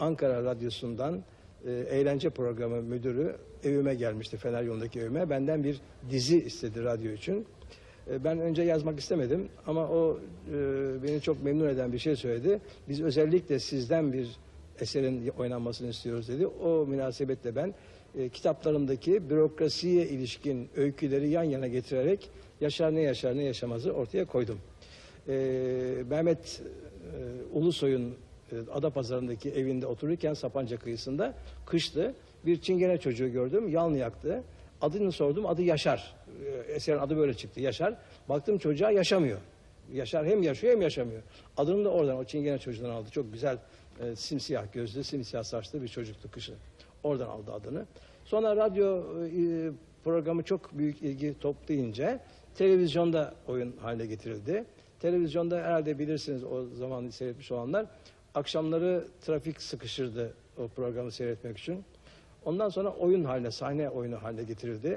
Ankara Radyosu'ndan e, eğlence programı müdürü evime gelmişti Fener yolundaki evime. Benden bir dizi istedi radyo için. E, Ben önce yazmak istemedim ama o e, beni çok memnun eden bir şey söyledi. Biz özellikle sizden bir eserin oynanmasını istiyoruz dedi. O münasebetle ben kitaplarımdaki bürokrasiye ilişkin öyküleri yan yana getirerek yaşar ne yaşar ne yaşamazı ortaya koydum. Mehmet Ulusoy'un Adapazarı'ndaki evinde otururken Sapanca kıyısında kıştı. Bir çingene çocuğu gördüm, yalnı yaktı. Adını sordum, adı Yaşar. E, Eserin adı böyle çıktı, Yaşar. Baktım çocuğa yaşamıyor. Yaşar hem yaşıyor hem yaşamıyor. Adını da oradan, o çingene çocuğundan aldı. Çok güzel, e, simsiyah gözlü, simsiyah saçlı bir çocuktu kışı. Oradan aldı adını. Sonra radyo e, programı çok büyük ilgi toplayınca televizyonda oyun haline getirildi. Televizyonda herhalde bilirsiniz o zaman seyretmiş olanlar akşamları trafik sıkışırdı o programı seyretmek için. Ondan sonra oyun haline, sahne oyunu haline getirildi.